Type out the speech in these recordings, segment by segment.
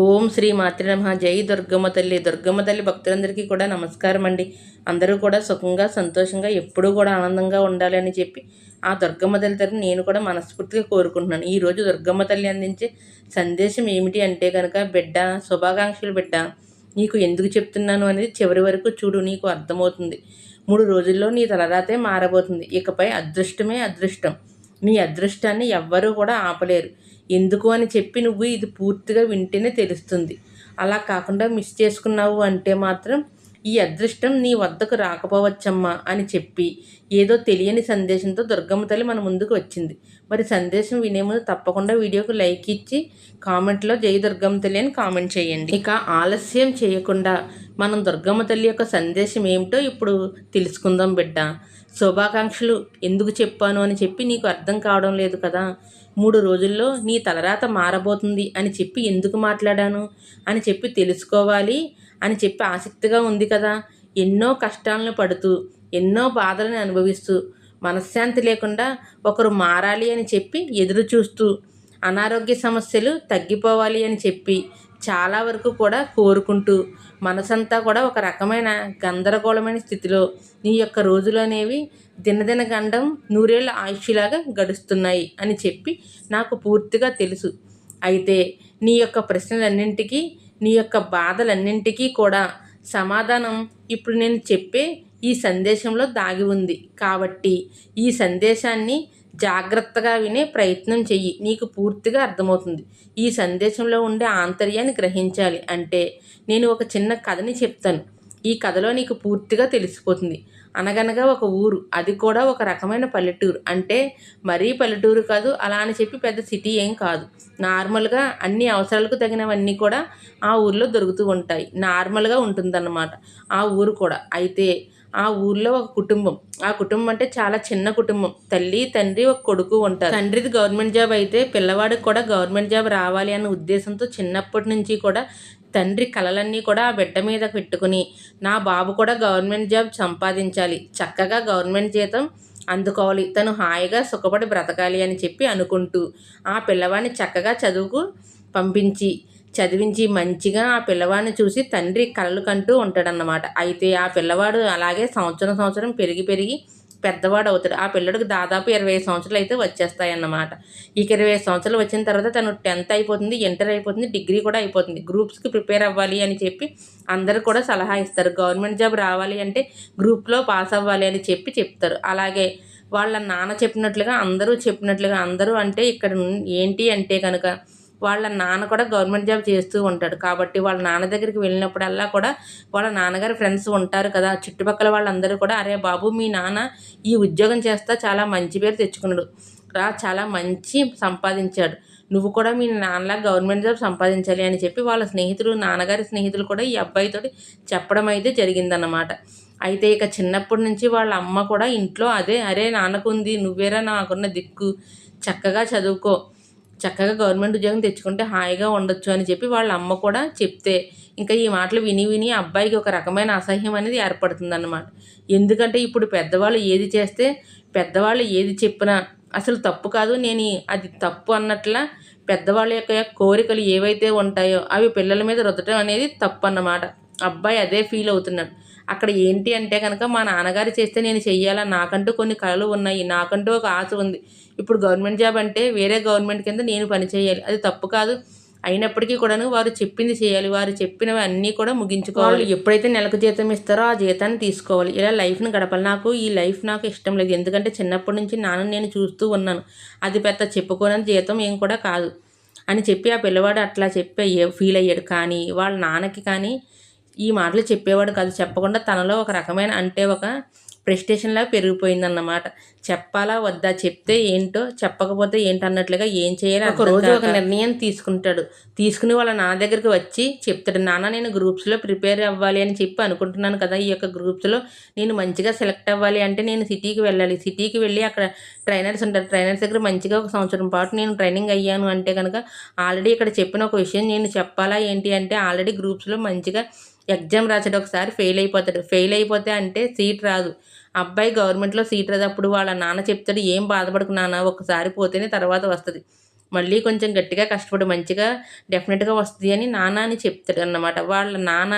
ఓం శ్రీ మాతృ నమ. జై దుర్గమ్మ తల్లి దుర్గమ్మ తల్లి భక్తులందరికీ కూడా నమస్కారం అండి. అందరూ కూడా సుఖంగా సంతోషంగా ఎప్పుడూ కూడా ఆనందంగా ఉండాలి అని చెప్పి ఆ దుర్గమ్మ తల్లి తరఫున నేను కూడా మనస్ఫూర్తిగా కోరుకుంటున్నాను. ఈరోజు దుర్గమ్మ తల్లి అందించే సందేశం ఏమిటి అంటే కనుక బిడ్డ శుభాకాంక్షలు బిడ్డ నీకు ఎందుకు చెప్తున్నాను అనేది చివరి వరకు చూడు నీకు అర్థమవుతుంది. మూడు రోజుల్లో నీ తలరాతే మారబోతుంది. ఇకపై అదృష్టమే అదృష్టం. నీ అదృష్టాన్ని ఎవ్వరూ కూడా ఆపలేరు. ఎందుకు అని చెప్పి నువ్వు ఇది పూర్తిగా వింటేనే తెలుస్తుంది. అలా కాకుండా మిస్ చేసుకున్నావు అంటే మాత్రం ఈ అదృష్టం నీ వద్దకు రాకపోవచ్చమ్మా అని చెప్పి ఏదో తెలియని సందేశంతో దుర్గమ్మ తల్లి మన ముందుకు వచ్చింది. మరి సందేశం వినే ముందు తప్పకుండా వీడియోకి లైక్ ఇచ్చి కామెంట్లో జై దుర్గమ్మ తల్లి అని కామెంట్ చేయండి. ఇక ఆలస్యం చేయకుండా మనం దుర్గమ్మ తల్లి యొక్క సందేశం ఏమిటో ఇప్పుడు తెలుసుకుందాం బిడ్డ. శుభాకాంక్షలు ఎందుకు చెప్పాను అని చెప్పి నీకు అర్థం కావడం లేదు కదా. మూడు రోజుల్లో నీ తలరాత మారబోతుంది అని చెప్పి ఎందుకు మాట్లాడాను? అని చెప్పి తెలుసుకోవాలి అని చెప్పి ఆసక్తిగా ఉంది కదా. ఎన్నో కష్టాలను పడుతూ ఎన్నో బాధలను అనుభవిస్తూ మనశ్శాంతి లేకుండా ఒకరు మారాలి అని చెప్పి ఎదురు చూస్తూ అనారోగ్య సమస్యలు తగ్గిపోవాలి అని చెప్పి చాలా వరకు కూడా కోరుకుంటూ మనసంతా కూడా ఒక రకమైన గందరగోళమైన స్థితిలో నీ యొక్క రోజులు అనేవి దినదిన గండం నూరేళ్ళ ఆయుష్లాగా గడుస్తున్నాయి అని చెప్పి నాకు పూర్తిగా తెలుసు. అయితే నీ యొక్క ప్రశ్నలన్నింటికీ నీ యొక్క బాధలన్నింటికీ కూడా సమాధానం ఇప్పుడు నేను చెప్పే ఈ సందేశంలో దాగి ఉంది. కాబట్టి ఈ సందేశాన్ని జాగ్రత్తగా వినే ప్రయత్నం చెయ్యి. నీకు పూర్తిగా అర్థమవుతుంది. ఈ సందేశంలో ఉండే ఆంతర్యాన్ని గ్రహించాలి. అంటే నేను ఒక చిన్న కథని చెప్తాను. ఈ కథలో నీకు పూర్తిగా తెలిసిపోతుంది. అనగనగా ఒక ఊరు. అది కూడా ఒక రకమైన పల్లెటూరు. అంటే మరీ పల్లెటూరు కాదు అలా అని చెప్పి పెద్ద సిటీ ఏం కాదు. నార్మల్గా అన్ని అవసరాలకు తగినవన్నీ కూడా ఆ ఊర్లో దొరుకుతూ ఉంటాయి. నార్మల్గా ఉంటుందన్నమాట. ఆ ఊరు కూడా. అయితే ఆ ఊర్లో ఒక కుటుంబం. ఆ కుటుంబం అంటే చాలా చిన్న కుటుంబం. తల్లి తండ్రి ఒక కొడుకు ఉంటారు. తండ్రిది గవర్నమెంట్ జాబ్ అయితే పిల్లవాడికి కూడా గవర్నమెంట్ జాబ్ రావాలి అన్న ఉద్దేశంతో చిన్నప్పటి నుంచి కూడా తండ్రి కలలన్నీ కూడా ఆ బిడ్డ మీద పెట్టుకుని నా బాబు కూడా గవర్నమెంట్ జాబ్ సంపాదించాలి. చక్కగా గవర్నమెంట్ జీతం అందుకోవాలి. తను హాయిగా సుఖపడి బ్రతకాలి అని చెప్పి అనుకుంటూ ఆ పిల్లవాడిని చక్కగా చదువుకు పంపించి చదివించి మంచిగా ఆ పిల్లవాడిని చూసి తండ్రి కలలు కంటూ ఉంటాడన్నమాట. అయితే ఆ పిల్లవాడు అలాగే సంవత్సరం సంవత్సరం పెరిగి పెరిగి పెద్దవాడు అవుతాడు. ఆ పిల్లడికి దాదాపు ఇరవై సంవత్సరాలు అయితే వచ్చేస్తాయి అన్నమాట ఇక ఇరవై సంవత్సరాలు వచ్చిన తర్వాత తను టెన్త్ అయిపోతుంది ఇంటర్ అయిపోతుంది డిగ్రీ కూడా అయిపోతుంది. గ్రూప్స్కి ప్రిపేర్ అవ్వాలి అని చెప్పి అందరు కూడా సలహా ఇస్తారు. గవర్నమెంట్ జాబ్ రావాలి అంటే గ్రూప్లో పాస్ అవ్వాలి అని చెప్పి చెప్తారు. అలాగే వాళ్ళ నాన్న చెప్పినట్లుగా అందరూ చెప్పినట్లుగా అందరూ అంటే ఇక్కడ ఏంటి అంటే కనుక వాళ్ళ నాన్న కూడా గవర్నమెంట్ జాబ్ చేస్తూ ఉంటాడు. కాబట్టి వాళ్ళ నాన్న దగ్గరికి వెళ్ళినప్పుడల్లా కూడా వాళ్ళ నాన్నగారి ఫ్రెండ్స్ ఉంటారు కదా. చుట్టుపక్కల వాళ్ళందరూ కూడా అరే బాబు మీ నాన్న ఈ ఉద్యోగం చేస్తా చాలా మంచి పేరు తెచ్చుకున్నాడు. రా చాలా మంచి సంపాదించాడు. నువ్వు కూడా మీ నాన్నలా గవర్నమెంట్ జాబ్ సంపాదించాలి అని చెప్పి వాళ్ళ స్నేహితులు నాన్నగారి స్నేహితులు కూడా ఈ అబ్బాయితోటి చెప్పడం అయితే జరిగిందన్నమాట. అయితే ఇక చిన్నప్పటి నుంచి వాళ్ళ అమ్మ కూడా ఇంట్లో అదే అరే నాన్నకుంది నువ్వేరా నాకున్న దిక్కు చక్కగా చదువుకో. చక్కగా గవర్నమెంట్ ఉద్యోగం తెచ్చుకుంటే హాయిగా ఉండొచ్చు అని చెప్పి వాళ్ళ అమ్మ కూడా చెప్తే. ఇంకా ఈ మాటలు విని విని అబ్బాయికి ఒక రకమైన అసహ్యం అనేది ఏర్పడుతుంది అన్నమాట ఎందుకంటే ఇప్పుడు పెద్దవాళ్ళు ఏది చేస్తే పెద్దవాళ్ళు ఏది చెప్పినా అసలు తప్పు కాదు నేను అది తప్పు అన్నట్లా పెద్దవాళ్ళ యొక్క కోరికలు ఏవైతే ఉంటాయో అవి పిల్లల మీద రుద్దటం అనేది తప్పు అన్నమాట అబ్బాయి అదే ఫీల్ అవుతున్నాడు. అక్కడ ఏంటి అంటే కనుక మా నాన్నగారు చేస్తే నేను చెయ్యాలా? నాకంటూ కొన్ని కళలు ఉన్నాయి. నాకంటూ ఒక ఆశ ఉంది. ఇప్పుడు గవర్నమెంట్ జాబ్ అంటే వేరే గవర్నమెంట్ కింద నేను పని చేయాలి. అది తప్పు కాదు. అయినప్పటికీ కూడాను వారు చెప్పింది చేయాలి. వారు చెప్పినవి అన్నీ కూడా ముగించుకోవాలి. ఎప్పుడైతే నెలకు జీతం ఇస్తారో ఆ జీతాన్ని తీసుకోవాలి. ఇలా లైఫ్ని గడపాలి. నాకు ఈ లైఫ్ నాకు ఇష్టం లేదు. ఎందుకంటే చిన్నప్పటి నుంచి నాన్న నేను చూస్తూ ఉన్నాను. అది పెద్ద చెప్పుకోని జీతం ఏం కూడా కాదు. అని చెప్పి ఆ పిల్లవాడు అట్లా చెప్పి ఫీల్ అయ్యాడు. కానీ వాళ్ళ నాన్నకి కానీ ఈ మాటలు చెప్పేవాడు కాదు. చెప్పకుండా తనలో ఒక రకమైన అంటే ఒక ప్రెస్టేషన్లా పెరిగిపోయిందన్నమాట. చెప్పాలా వద్దా? చెప్తే ఏంటో? చెప్పకపోతే ఏంటన్నట్లుగా ఏం చేయాలి? ఒక రోజు ఒక నిర్ణయం తీసుకుంటాడు. తీసుకుని వాళ్ళ నాన్న దగ్గరికి వచ్చి చెప్తాడు నాన్న నేను గ్రూప్స్లో ప్రిపేర్ అవ్వాలి అని చెప్పి అనుకుంటున్నాను కదా. ఈ యొక్క గ్రూప్స్లో నేను మంచిగా సెలెక్ట్ అవ్వాలి అంటే నేను సిటీకి వెళ్ళాలి. సిటీకి వెళ్ళి అక్కడ ట్రైనర్స్ ఉంటారు. ట్రైనర్స్ దగ్గర మంచిగా ఒక సంవత్సరం పాటు నేను ట్రైనింగ్ అయ్యాను అంటే కనుక ఆల్రెడీ ఇక్కడ చెప్పిన ఒక విషయం నేను చెప్పాలా ఏంటి అంటే ఆల్రెడీ గ్రూప్స్లో మంచిగా ఎగ్జామ్ రాసాడు ఒకసారి ఫెయిల్ అయిపోతాడు. ఫెయిల్ అయిపోతే అంటే సీట్ రాదు. అబ్బాయి గవర్నమెంట్లో సీట్ రాదు అప్పుడు వాళ్ళ నాన్న చెప్తాడు ఏం బాధపడుకున్నానా ఒకసారి పోతేనే తర్వాత వస్తుంది. మళ్ళీ కొంచెం గట్టిగా కష్టపడి మంచిగా డెఫినెట్గా వస్తుంది అని నాన్న అని చెప్తాడు అన్నమాట. వాళ్ళ నాన్న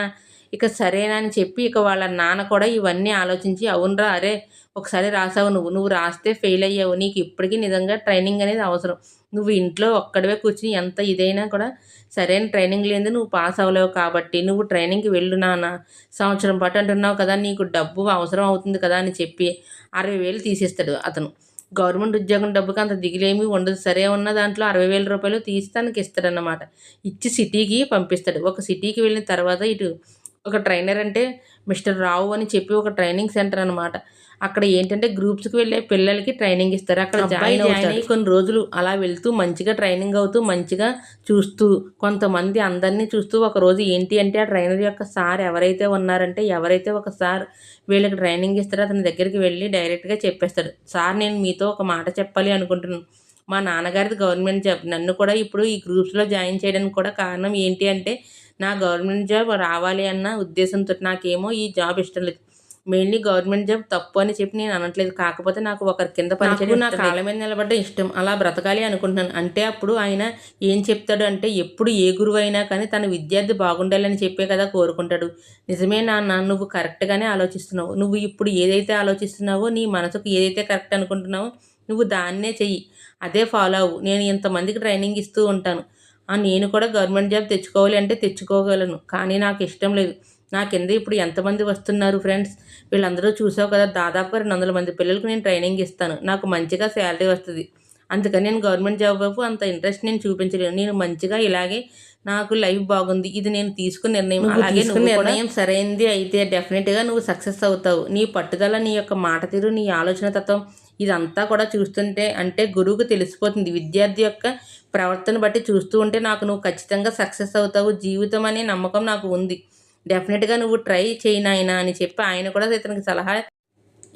ఇక సరేనా అని చెప్పి ఇక వాళ్ళ నాన్న కూడా ఇవన్నీ ఆలోచించి అవునరా అరే ఒకసారి రాసావు నువ్వు నువ్వు రాస్తే ఫెయిల్ అయ్యావు. నీకు ఇప్పటికీ నిజంగా ట్రైనింగ్ అనేది అవసరం. నువ్వు ఇంట్లో ఒక్కడవే కూర్చుని ఎంత ఇదైనా కూడా సరైన ట్రైనింగ్ లేని నువ్వు పాస్ అవ్వలేవు కాబట్టి నువ్వు ట్రైనింగ్కి వెళ్ళు నాన్న. సంవత్సరం పాటు అంటున్నావు కదా నీకు డబ్బు అవసరం అవుతుంది కదా అని చెప్పి అరవై వేలు తీసేస్తాడు అతను. గవర్నమెంట్ ఉద్యోగం డబ్బుకి అంత దిగులేమీ ఉండదు. సరే ఉన్న దాంట్లో అరవై వేల రూపాయలు తీసి తనకి ఇస్తాడన్నమాట ఇచ్చి సిటీకి పంపిస్తాడు. ఒక సిటీకి వెళ్ళిన తర్వాత ఇటు ఒక ట్రైనర్ అంటే మిస్టర్ రావు అని చెప్పి ఒక ట్రైనింగ్ సెంటర్ అనమాట అక్కడ ఏంటంటే గ్రూప్స్కి వెళ్ళే పిల్లలకి ట్రైనింగ్ ఇస్తారు. అక్కడ జాయిన్ జాయిన్ అయ్యి కొన్ని రోజులు అలా వెళ్తూ మంచిగా ట్రైనింగ్ అవుతూ మంచిగా చూస్తూ కొంతమంది అందరినీ చూస్తూ ఒక రోజు ఏంటి అంటే ఆ ట్రైనర్ యొక్క సార్ ఎవరైతే ఉన్నారంటే ఎవరైతే ఒక సార్ వీళ్ళకి ట్రైనింగ్ ఇస్తారో అతని దగ్గరికి వెళ్ళి డైరెక్ట్గా చెప్పేస్తాడు. సార్ నేను మీతో ఒక మాట చెప్పాలి అనుకుంటున్నాను. మా నాన్నగారిది గవర్నమెంట్ జాబ్. నన్ను కూడా ఇప్పుడు ఈ గ్రూప్స్లో జాయిన్ చేయడానికి కూడా కారణం ఏంటి అంటే నా గవర్నమెంట్ జాబ్ రావాలి అన్న ఉద్దేశంతో నాకేమో ఈ జాబ్ ఇష్టం లేదు. మెయిన్లీ గవర్నమెంట్ జాబ్ తప్పు అని చెప్పి నేను అనట్లేదు. కాకపోతే నాకు ఒకరి కింద పనిచేయడం నా కాళ్ళ మీద నిలబడ్డ ఇష్టం. అలా బ్రతకాలి అనుకుంటున్నాను. అంటే అప్పుడు ఆయన ఏం చెప్తాడు అంటే ఎప్పుడు ఏ గురువు అయినా కానీ తన విద్యార్థి బాగుండాలని చెప్పే కదా కోరుకుంటాడు. నిజమే నాన్న నువ్వు కరెక్ట్గానే ఆలోచిస్తున్నావు. నువ్వు ఇప్పుడు ఏదైతే ఆలోచిస్తున్నావో నీ మనసుకు ఏదైతే కరెక్ట్ అనుకుంటున్నావో నువ్వు దాన్నే చెయ్యి. అదే ఫాలో అవ్వు. నేను ఇంతమందికి ట్రైనింగ్ ఇస్తూ ఉంటాను. నేను కూడా గవర్నమెంట్ జాబ్ తెచ్చుకోవాలి అంటే తెచ్చుకోగలను. కానీ నాకు ఇష్టం లేదు. నా కింద ఇప్పుడు ఎంతమంది వస్తున్నారు ఫ్రెండ్స్? వీళ్ళందరూ చూసావు కదా దాదాపుగా రెండు వందల మంది పిల్లలకు నేను ట్రైనింగ్ ఇస్తాను. నాకు మంచిగా శాలరీ వస్తుంది. అందుకని నేను గవర్నమెంట్ జాబ్ వైపు అంత ఇంట్రెస్ట్ నేను చూపించలేను. నేను మంచిగా ఇలాగే నాకు లైఫ్ బాగుంది. ఇది నేను తీసుకున్న నిర్ణయం. అలాగే నువ్వు నిర్ణయం సరైంది అయితే డెఫినెట్గా నువ్వు సక్సెస్ అవుతావు. నీ పట్టుదల నీ యొక్క మాట తీరు నీ ఆలోచన తత్వం ఇదంతా కూడా చూస్తుంటే అంటే గురువుకు తెలిసిపోతుంది. విద్యార్థి యొక్క ప్రవర్తన బట్టి చూస్తూ ఉంటే నాకు నువ్వు ఖచ్చితంగా సక్సెస్ అవుతావు. జీవితం అనే నమ్మకం నాకు ఉంది. డెఫినెట్గా నువ్వు ట్రై చేయనాయనా అని చెప్పి ఆయన కూడా ఇతనికి సలహా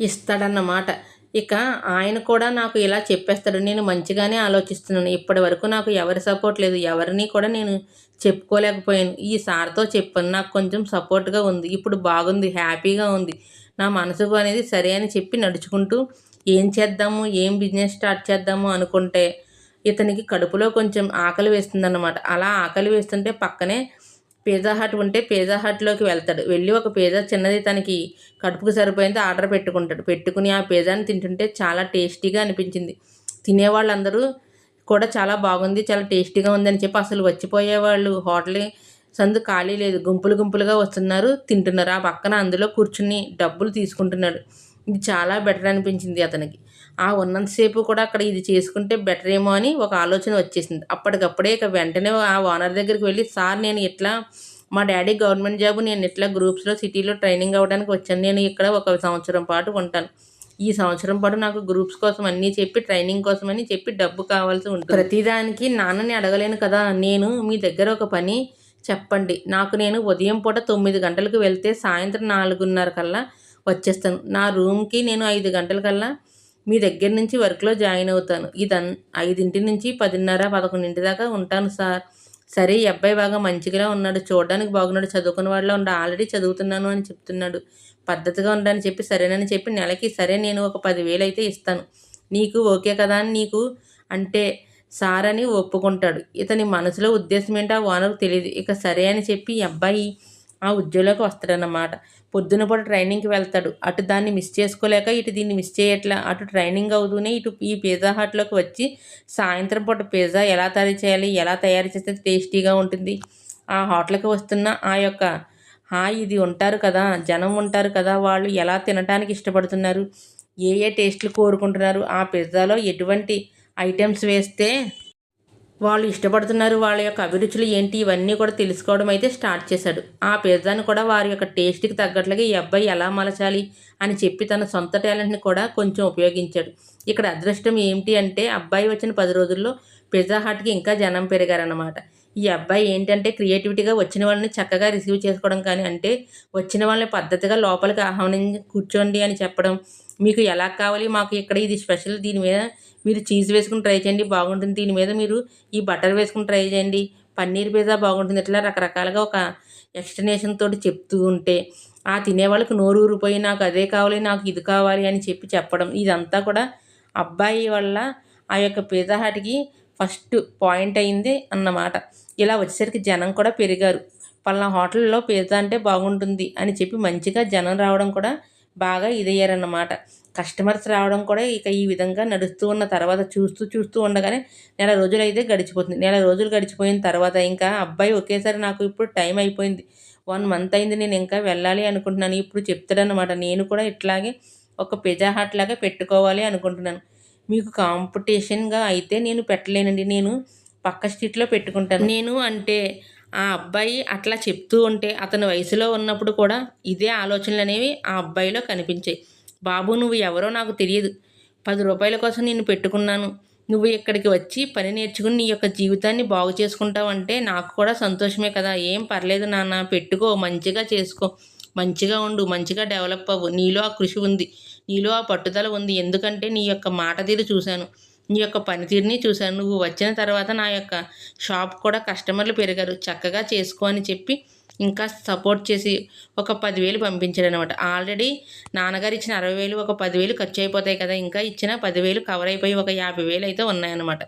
ఇస్తాడన్నమాట. ఇక ఆయన కూడా నాకు ఇలా చెప్పేస్తాడు. నేను మంచిగానే ఆలోచిస్తున్నాను. ఇప్పటి వరకు నాకు ఎవరి సపోర్ట్ లేదు. ఎవరిని కూడా నేను చెప్పుకోలేకపోయాను. ఈ సార్తో చెప్పాను. నాకు కొంచెం సపోర్ట్గా ఉంది. ఇప్పుడు బాగుంది. హ్యాపీగా ఉంది. నా మనసుకు అనేది సరే అని చెప్పి నడుచుకుంటూ ఏం చేద్దాము? ఏం బిజినెస్ స్టార్ట్ చేద్దాము అనుకుంటే ఇతనికి కడుపులో కొంచెం ఆకలి వేస్తుందన్నమాట. అలా ఆకలి వేస్తుంటే పక్కనే పిజ్జా హట్ ఉంటే పిజ్జా హట్లోకి వెళ్తాడు. వెళ్ళి ఒక పిజ్జా చిన్నది తనకి కడుపుకు సరిపోయింది ఆర్డర్ పెట్టుకుంటాడు. పెట్టుకుని ఆ పిజ్జాని తింటుంటే చాలా టేస్టీగా అనిపించింది. తినేవాళ్ళందరూ కూడా చాలా బాగుంది చాలా టేస్టీగా ఉందని చెప్పి అసలు వచ్చిపోయేవాళ్ళు. హోటల్ సందు ఖాళీ లేదు. గుంపులు గుంపులుగా వస్తున్నారు తింటున్నారు. ఆ పక్కన అందులో కూర్చుని డబ్బులు తీసుకుంటున్నాడు. ఇది చాలా బెటర్ అనిపించింది అతనికి. ఆ ఉన్నంతసేపు కూడా అక్కడ ఇది చేసుకుంటే బెటర్ ఏమో అని ఒక ఆలోచన వచ్చేసింది. అప్పటికప్పుడే ఇక వెంటనే ఆ ఓనర్ దగ్గరికి వెళ్ళి సార్ నేను ఇట్లా మా డాడీ గవర్నమెంట్ జాబ్ నేను ఇట్లా గ్రూప్స్లో సిటీలో ట్రైనింగ్ అవ్వడానికి వచ్చాను. నేను ఇక్కడ ఒక సంవత్సరం పాటు ఉంటాను. ఈ సంవత్సరం పాటు నాకు గ్రూప్స్ కోసం అన్నీ చెప్పి ట్రైనింగ్ కోసం అని చెప్పి డబ్బు కావాల్సి ఉంటుంది. ప్రతిదానికి నాన్నని అడగలేను కదా. నేను మీ దగ్గర ఒక పని చెప్పండి. నాకు నేను ఉదయం పూట తొమ్మిది గంటలకు వెళ్తే సాయంత్రం నాలుగున్నర కల్లా వచ్చేస్తాను. నా రూమ్కి నేను ఐదు గంటల కల్లా మీ దగ్గర నుంచి వర్క్లో జాయిన్ అవుతాను. ఇదన్ ఐదింటి నుంచి పదిన్నర పదకొండింటి దాకా ఉంటాను సార్. సరే ఈ అబ్బాయి బాగా మంచిగా ఉన్నాడు. చూడడానికి బాగున్నాడు. చదువుకున్న వాళ్ళలో ఉండ ఆల్రెడీ చదువుతున్నాను అని చెప్తున్నాడు. పద్ధతిగా ఉండని చెప్పి సరేనని చెప్పి నెలకి సరే నేను ఒక పదివేలు అయితే ఇస్తాను. నీకు ఓకే కదా అని నీకు అంటే సార్ అని ఒప్పుకుంటాడు. ఇతని మనసులో ఉద్దేశం ఏంటో ఆ ఓనర్కు తెలియదు. ఇక సరే అని చెప్పి అబ్బాయి ఆ ఉద్యోగంలోకి వస్తాడన్నమాట. పొద్దున పూట ట్రైనింగ్కి వెళ్తాడు. అటు దాన్ని మిస్ చేసుకోలేక ఇటు దీన్ని మిస్ చేయట్లా. అటు ట్రైనింగ్ అవుతూనే ఇటు ఈ పిజ్జా హట్లోకి వచ్చి సాయంత్రం పూట పిజ్జా ఎలా తయారు చేయాలి ఎలా తయారు చేస్తే టేస్టీగా ఉంటుంది. ఆ హోటల్కి వస్తున్న ఆ యొక్క హాయ్ ఇది ఉంటారు కదా జనం ఉంటారు కదా వాళ్ళు ఎలా తినడానికి ఇష్టపడుతున్నారు? ఏ ఏ టేస్ట్లు కోరుకుంటున్నారు? ఆ పిజ్జాలో ఎటువంటి ఐటమ్స్ వేస్తే వాళ్ళు ఇష్టపడుతున్నారు వాళ్ళ యొక్క అభిరుచులు ఏంటి ఇవన్నీ కూడా తెలుసుకోవడం అయితే స్టార్ట్ చేశాడు. ఆ పిజ్జాని కూడా వారి యొక్క టేస్ట్కి తగ్గట్లుగా ఈ అబ్బాయి ఎలా మలచాలి అని చెప్పి తన సొంత టాలెంట్ని కూడా కొంచెం ఉపయోగించాడు. ఇక్కడ అదృష్టం ఏమిటి అంటే అబ్బాయి వచ్చిన పది రోజుల్లో పిజ్జా హాట్కి ఇంకా జనం పెరిగారన్నమాట. ఈ అబ్బాయి ఏంటంటే క్రియేటివిటీగా వచ్చిన వాళ్ళని చక్కగా రిసీవ్ చేసుకోవడం కానీ అంటే వచ్చిన వాళ్ళని పద్ధతిగా లోపలికి ఆహ్వానించి కూర్చోండి అని చెప్పడం మీకు ఎలా కావాలి? మాకు ఇక్కడ ఇది స్పెషల్ దీని మీద మీరు చీజ్ వేసుకుని ట్రై చేయండి బాగుంటుంది. దీని మీద మీరు ఈ బటర్ వేసుకుని ట్రై చేయండి. పన్నీర్ పిజ్జా బాగుంటుంది. ఇట్లా రకరకాలుగా ఒక ఎక్స్టనేషన్ తోటి చెప్తూ ఉంటే ఆ తినేవాళ్ళకి నోరు ఊరిపోయి నాకు అదే కావాలి నాకు ఇది కావాలి అని చెప్పి చెప్పడం. ఇదంతా కూడా అబ్బాయి వల్ల ఆ యొక్క పిజ్జా హట్కి ఫస్ట్ పాయింట్ అయింది అన్నమాట. ఇలా వచ్చేసరికి జనం కూడా పెరిగారు. పలానా హోటల్లో పిజ్జా అంటే బాగుంటుంది అని చెప్పి మంచిగా జనం రావడం కూడా బాగా ఇదయ్యారన్నమాట. కస్టమర్స్ రావడం కూడా ఇక ఈ విధంగా నడుస్తూ ఉన్న తర్వాత చూస్తూ చూస్తూ ఉండగానే నెల రోజులు అయితే గడిచిపోతుంది. నెల రోజులు గడిచిపోయిన తర్వాత ఇంకా అబ్బాయి ఒకేసారి నాకు ఇప్పుడు టైం అయిపోయింది. వన్ మంత్ అయింది నేను ఇంకా వెళ్ళాలి అనుకుంటున్నాను. ఇప్పుడు చెప్తాడనమాట నేను కూడా ఇట్లాగే ఒక పిజ్జా హట్ లాగా పెట్టుకోవాలి అనుకుంటున్నాను. మీకు కాంపిటీషన్గా అయితే నేను పెట్టలేనండి. నేను పక్క స్ట్రీట్లో పెట్టుకుంటాను. నేను అంటే ఆ అబ్బాయి అట్లా చెప్తూ ఉంటే అతని వయసులో ఉన్నప్పుడు కూడా ఇదే ఆలోచనలు అనేవి ఆ అబ్బాయిలో కనిపించాయి. బాబు నువ్వు ఎవరో నాకు తెలియదు. పది రూపాయల కోసం నేను పెట్టుకున్నాను. నువ్వు ఇక్కడికి వచ్చి పని నేర్చుకుని నీ యొక్క జీవితాన్ని బాగు చేసుకుంటావంటే నాకు కూడా సంతోషమే కదా. ఏం పర్లేదు నాన్న పెట్టుకో మంచిగా చేసుకో. మంచిగా ఉండు మంచిగా డెవలప్ అవ్వు. నీలో ఆ కృషి ఉంది. నీలో ఆ పట్టుదల ఉంది. ఎందుకంటే నీ యొక్క మాట తీరు చూశాను. నీ యొక్క పనితీరుని చూశాను. నువ్వు వచ్చిన తర్వాత నా యొక్క షాప్ కూడా కస్టమర్లు పెరిగారు. చక్కగా చేసుకో అని చెప్పి ఇంకా సపోర్ట్ చేసి ఒక పదివేలు పంపించాడు అనమాట ఆల్రెడీ నాన్నగారు ఇచ్చిన అరవై వేలు ఒక పదివేలు ఖర్చు అయిపోతాయి కదా ఇంకా ఇచ్చిన పదివేలు కవర్ అయిపోయి ఒక యాభై వేలు అయితే ఉన్నాయన్నమాట.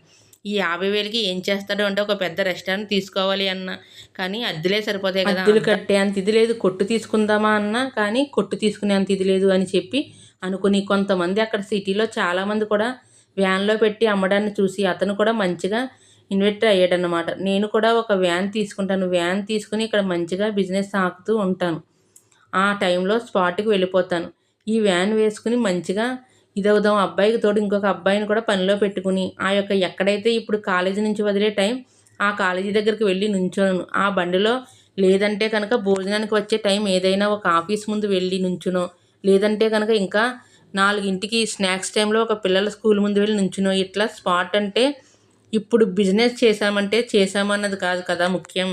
ఈ యాభై వేలకి ఏం చేస్తాడు అంటే ఒక పెద్ద రెస్టారెంట్ తీసుకోవాలి అన్న కానీ అద్దెలే సరిపోతాయి కదా. అద్దెలు కట్టే అంత ఇది లేదు కొట్టు తీసుకుందామా అన్నా కానీ కొట్టు తీసుకునే అంత ఇది లేదు అని చెప్పి అనుకుని కొంతమంది అక్కడ సిటీలో చాలామంది కూడా వ్యాన్లో పెట్టి అమ్మడాన్ని చూసి అతను కూడా మంచిగా ఇన్వెస్ట్ అయ్యాడనమాట నేను కూడా ఒక వ్యాన్ తీసుకుంటాను. వ్యాన్ తీసుకుని ఇక్కడ మంచిగా బిజినెస్ సాగుతూ ఉంటాను. ఆ టైంలో స్పాట్కి వెళ్ళిపోతాను. ఈ వ్యాన్ వేసుకుని మంచిగా ఇదవుదాం. అబ్బాయికి తోడు ఇంకొక అబ్బాయిని కూడా పనిలో పెట్టుకుని ఆ యొక్క ఎక్కడైతే ఇప్పుడు కాలేజీ నుంచి వదిలే టైం ఆ కాలేజీ దగ్గరికి వెళ్ళి నుంచోను. ఆ బండిలో లేదంటే కనుక భోజనానికి వచ్చే టైం ఏదైనా ఒక ఆఫీస్ ముందు వెళ్ళి నుంచునో లేదంటే కనుక ఇంకా నాలుగింటికి స్నాక్స్ టైంలో ఒక పిల్లల స్కూల్ ముందు వెళ్ళి నుంచునో ఇట్లా స్పాట్ అంటే ఇప్పుడు బిజినెస్ చేశామంటే చేశామన్నది కాదు కదా ముఖ్యం.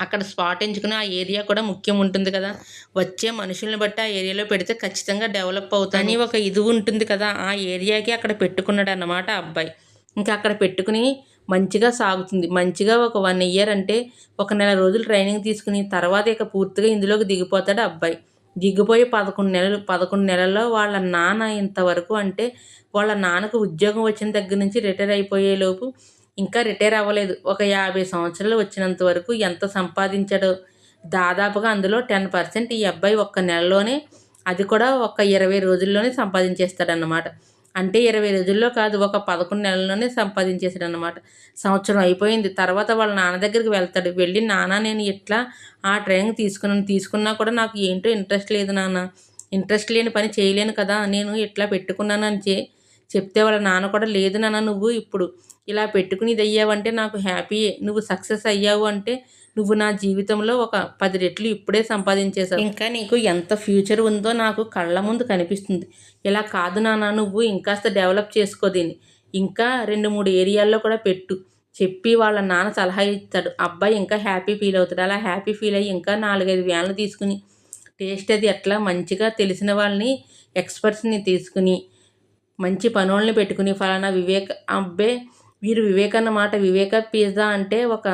అక్కడ స్పాట్ ఎంచుకుని ఆ ఏరియా కూడా ముఖ్యం ఉంటుంది కదా. వచ్చే మనుషుల్ని బట్టి ఆ ఏరియాలో పెడితే ఖచ్చితంగా డెవలప్ అవుతాయని ఒక ఇది ఉంటుంది కదా. ఆ ఏరియాకి అక్కడ పెట్టుకున్నాడు అన్నమాట అబ్బాయి. ఇంకా అక్కడ పెట్టుకుని మంచిగా సాగుతుంది. మంచిగా ఒక వన్ ఇయర్ అంటే ఒక నెల రోజులు ట్రైనింగ్ తీసుకుని తర్వాత ఇక పూర్తిగా ఇందులోకి దిగిపోతాడు అబ్బాయి. దిగిపోయి పదకొండు నెలలు పదకొండు నెలల్లో వాళ్ళ నాన్న ఇంతవరకు అంటే వాళ్ళ నాన్నకు ఉద్యోగం వచ్చిన దగ్గర నుంచి రిటైర్ అయిపోయేలోపు ఇంకా రిటైర్ అవ్వలేదు. ఒక యాభై సంవత్సరాలు వచ్చినంత వరకు ఎంత సంపాదించాడో దాదాపుగా అందులో టెన్ పర్సెంట్ ఈ అబ్బాయి ఒక్క నెలలోనే అది కూడా ఒక ఇరవై రోజుల్లోనే సంపాదించేస్తాడన్నమాట. అంటే ఇరవై రోజుల్లో కాదు ఒక పదకొండు నెలల్లోనే సంపాదించేసాడు అనమాట సంవత్సరం అయిపోయింది. తర్వాత వాళ్ళ నాన్న దగ్గరికి వెళ్తాడు. వెళ్ళి నాన్న నేను ఇట్లా ఆ ట్రైనింగ్ తీసుకున్నాను తీసుకున్నా కూడా నాకు ఏంటో ఇంట్రెస్ట్ లేదు నాన్న. ఇంట్రెస్ట్ లేని పని చేయలేను కదా. నేను ఇట్లా పెట్టుకున్నాను అని చెప్తే వాళ్ళ నాన్న కూడా లేదు నాన్న నువ్వు ఇప్పుడు ఇలా పెట్టుకుని ఇది అయ్యావంటే నాకు హ్యాపీయే. నువ్వు సక్సెస్ అయ్యావు అంటే నువ్వు నా జీవితంలో ఒక పది రెట్లు ఇప్పుడే సంపాదించేశావు. ఇంకా నీకు ఎంత ఫ్యూచర్ ఉందో నాకు కళ్ళ ముందు కనిపిస్తుంది. ఇలా కాదు నాన్న నువ్వు ఇంకాస్త డెవలప్ చేసుకో దీన్ని. ఇంకా రెండు మూడు ఏరియాల్లో కూడా పెట్టు. చెప్పి వాళ్ళ నాన్న సలహా ఇస్తాడు. అబ్బాయి ఇంకా హ్యాపీ ఫీల్ అవుతాడు. అలా హ్యాపీ ఫీల్ అయ్యి ఇంకా నాలుగైదు వ్యాన్లు తీసుకుని టేస్ట్ అది ఎట్లా మంచిగా తెలిసిన వాళ్ళని ఎక్స్పర్ట్స్ని తీసుకుని మంచి పనుల్ని పెట్టుకుని ఫలానా వివేక్ అబ్బే వీరు వివేక్ అన్నమాట వివేక పిజ్జా అంటే ఒక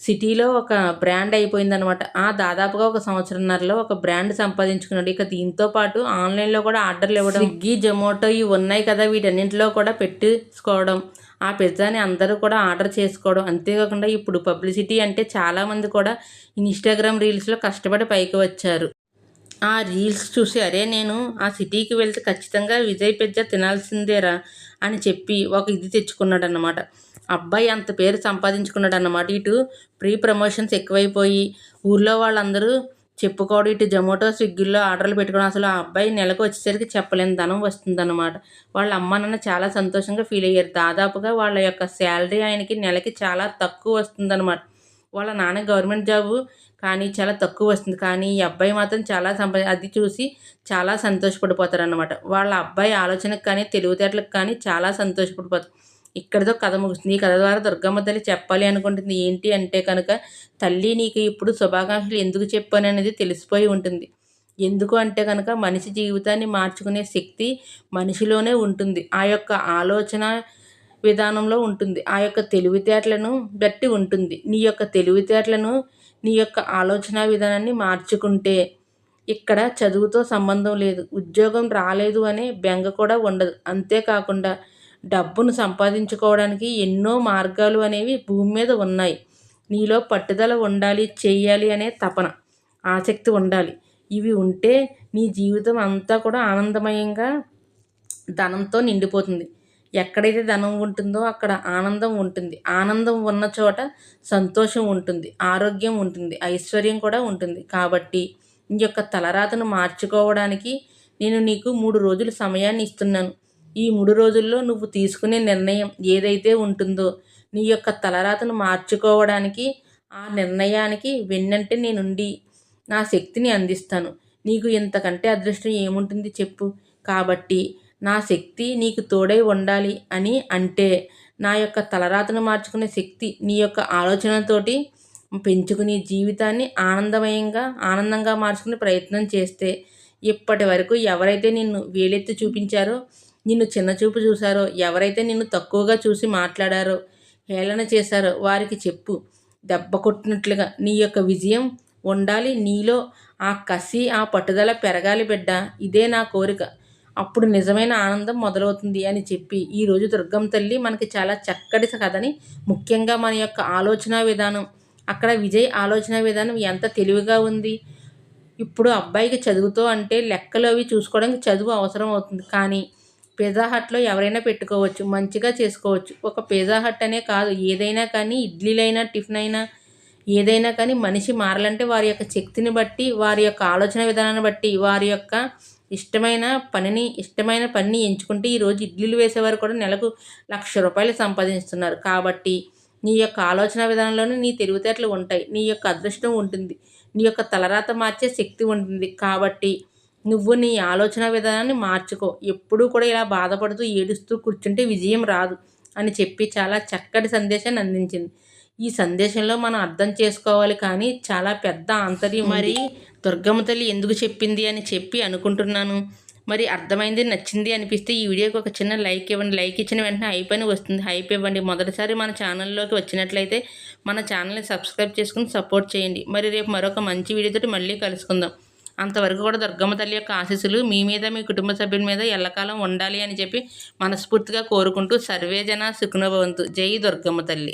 సిటీలో ఒక బ్రాండ్ అయిపోయిందనమాట ఆ దాదాపుగా ఒక సంవత్సరంన్నరలో ఒక బ్రాండ్ సంపాదించుకున్నాడు. ఇక దీంతో పాటు ఆన్లైన్లో కూడా ఆర్డర్లు ఇవ్వడం స్విగ్గీ జొమాటో ఇవి ఉన్నాయి కదా వీటన్నింటిలో కూడా పెట్టుకోవడం ఆ పిజ్జాని అందరూ కూడా ఆర్డర్ చేసుకోవడం. అంతేకాకుండా ఇప్పుడు పబ్లిసిటీ అంటే చాలామంది కూడా ఇన్స్టాగ్రామ్ రీల్స్లో కష్టపడి పైకి వచ్చారు. ఆ రీల్స్ చూసి అరే నేను ఆ సిటీకి వెళ్తే ఖచ్చితంగా విజయ్ పిజ్జా తినాల్సిందేరా అని చెప్పి ఒక ఇది తెచ్చుకున్నాడు అన్నమాట అబ్బాయి అంత పేరు సంపాదించుకున్నాడు అన్నమాట ఇటు. ప్రీ ప్రమోషన్స్ ఎక్కువైపోయి ఊర్లో వాళ్ళందరూ చెప్పుకోవడం ఇటు జొమాటో స్విగ్గీలో ఆర్డర్లు పెట్టుకోవడం అసలు ఆ అబ్బాయి నెలకు వచ్చేసరికి చెప్పలేని ధనం వస్తుందన్నమాట. వాళ్ళ అమ్మ నాన్న చాలా సంతోషంగా ఫీల్ అయ్యారు. దాదాపుగా వాళ్ళ యొక్క శాలరీ ఆయనకి నెలకి చాలా తక్కువ వస్తుందన్నమాట. వాళ్ళ నాన్న గవర్నమెంట్ జాబు కానీ చాలా తక్కువ వస్తుంది. కానీ ఈ అబ్బాయి మాత్రం చాలా సంపా అది చూసి చాలా సంతోషపడిపోతారన్నమాట. వాళ్ళ అబ్బాయి ఆలోచనకు కానీ తెలివితేటలకు కానీ చాలా సంతోషపడిపోతారు. ఇక్కడితో కథ ముగుస్తుంది. ఈ కథ ద్వారా దుర్గమ్మ తల్లి చెప్పాలి అనుకుంటుంది. ఏంటి అంటే కనుక తల్లి నీకు ఇప్పుడు శుభాకాంక్షలు ఎందుకు చెప్పాను అనేది తెలిసిపోయి ఉంటుంది. ఎందుకు అంటే కనుక మనిషి జీవితాన్ని మార్చుకునే శక్తి మనిషిలోనే ఉంటుంది. ఆ యొక్క ఆలోచన విధానంలో ఉంటుంది. ఆ యొక్క తెలివితేటలను బట్టి ఉంటుంది. నీ యొక్క తెలివితేటలను నీ యొక్క ఆలోచన విధానాన్ని మార్చుకుంటే ఇక్కడ చదువుతో సంబంధం లేదు. ఉద్యోగం రాలేదు అనే బెంగ కూడా ఉండదు. అంతేకాకుండా డబ్బును సంపాదించుకోవడానికి ఎన్నో మార్గాలు అనేవి భూమి మీద ఉన్నాయి. నీలో పట్టుదల ఉండాలి చేయాలి అనే తపన ఆసక్తి ఉండాలి. ఇవి ఉంటే నీ జీవితం అంతా కూడా ఆనందమయంగా ధనంతో నిండిపోతుంది. ఎక్కడైతే ధనం ఉంటుందో అక్కడ ఆనందం ఉంటుంది. ఆనందం ఉన్న చోట సంతోషం ఉంటుంది ఆరోగ్యం ఉంటుంది ఐశ్వర్యం కూడా ఉంటుంది. కాబట్టి నీ యొక్క తలరాతను మార్చుకోవడానికి నేను నీకు మూడు రోజులు సమయాన్ని ఇస్తున్నాను. ఈ మూడు రోజుల్లో నువ్వు తీసుకునే నిర్ణయం ఏదైతే ఉంటుందో నీ యొక్క తలరాతను మార్చుకోవడానికి ఆ నిర్ణయానికి వెన్నంటే నేనుండి నా శక్తిని అందిస్తాను. నీకు ఇంతకంటే అదృష్టం ఏముంటుంది చెప్పు. కాబట్టి నా శక్తి నీకు తోడై ఉండాలి అని అంటే నా యొక్క తలరాతను మార్చుకునే శక్తి నీ యొక్క ఆలోచనతోటి పెంచుకుని జీవితాన్ని ఆనందమయంగా ఆనందంగా మార్చుకునే ప్రయత్నం చేస్తే ఇప్పటి వరకు ఎవరైతే నిన్ను వేలెత్తి చూపించారో నిన్ను చిన్న చూపు చూసారో ఎవరైతే నిన్ను తక్కువగా చూసి మాట్లాడారో హేళన చేశారో వారికి చెప్పు. దెబ్బ కొట్టినట్లుగా నీ యొక్క విజయం ఉండాలి. నీలో ఆ కసి ఆ పట్టుదల పెరగాలి బిడ్డ. ఇదే నా కోరిక. అప్పుడు నిజమైన ఆనందం మొదలవుతుంది అని చెప్పి ఈరోజు దుర్గం తల్లి మనకి చాలా చక్కటి కథని ముఖ్యంగా మన యొక్క ఆలోచన విధానం అక్కడ విజయ్ ఆలోచన విధానం ఎంత తెలివిగా ఉంది. ఇప్పుడు అబ్బాయికి చదువుతో అంటే లెక్కలు అవి చూసుకోవడానికి చదువు అవసరం అవుతుంది. కానీ పిజ్జా హట్లో ఎవరైనా పెట్టుకోవచ్చు మంచిగా చేసుకోవచ్చు. ఒక పిజ్జా హట్ అనే కాదు ఏదైనా కానీ ఇడ్లీలైనా టిఫిన్ అయినా ఏదైనా కానీ మనిషి మారాలంటే వారి యొక్క శక్తిని బట్టి వారి యొక్క ఆలోచన విధానాన్ని బట్టి వారి యొక్క ఇష్టమైన పనిని ఇష్టమైన పనిని ఎంచుకుంటే ఈరోజు ఇడ్లీలు వేసేవారు కూడా నెలకు లక్ష రూపాయలు సంపాదిస్తున్నారు. కాబట్టి నీ యొక్క ఆలోచన విధానంలోనే నీ తెలివితేటలు ఉంటాయి నీ యొక్క అదృష్టం ఉంటుంది నీ యొక్క తలరాత మార్చే శక్తి ఉంటుంది. కాబట్టి నువ్వు నీ ఆలోచన విధానాన్ని మార్చుకో. ఎప్పుడూ కూడా ఇలా బాధపడుతూ ఏడుస్తూ కూర్చుంటే విజయం రాదు అని చెప్పి చాలా చక్కటి సందేశాన్ని అందించింది. ఈ సందేశంలో మనం అర్థం చేసుకోవాలి కానీ చాలా పెద్ద ఆంతర్యం మరి దుర్గమ్మ తల్లి ఎందుకు చెప్పింది అని చెప్పి అనుకుంటున్నాను. మరి అర్థమైంది నచ్చింది అనిపిస్తే ఈ వీడియోకి ఒక చిన్న లైక్ ఇవ్వండి. లైక్ ఇచ్చిన వెంటనే హైప్ అని వస్తుంది. హైప్ ఇవ్వండి. మొదటిసారి మన ఛానల్లోకి వచ్చినట్లయితే మన ఛానల్ని సబ్స్క్రైబ్ చేసుకుని సపోర్ట్ చేయండి. మరి రేపు మరొక మంచి వీడియోతో మళ్ళీ కలుసుకుందాం. అంతవరకు కూడా దుర్గమ్మ తల్లి యొక్క ఆశీస్సులు మీ మీద మీ కుటుంబ సభ్యుల మీద ఎల్లకాలం ఉండాలి అని చెప్పి మనస్ఫూర్తిగా కోరుకుంటూ సర్వేజన సుఖనభవంతు జై దుర్గమ్మ తల్లి.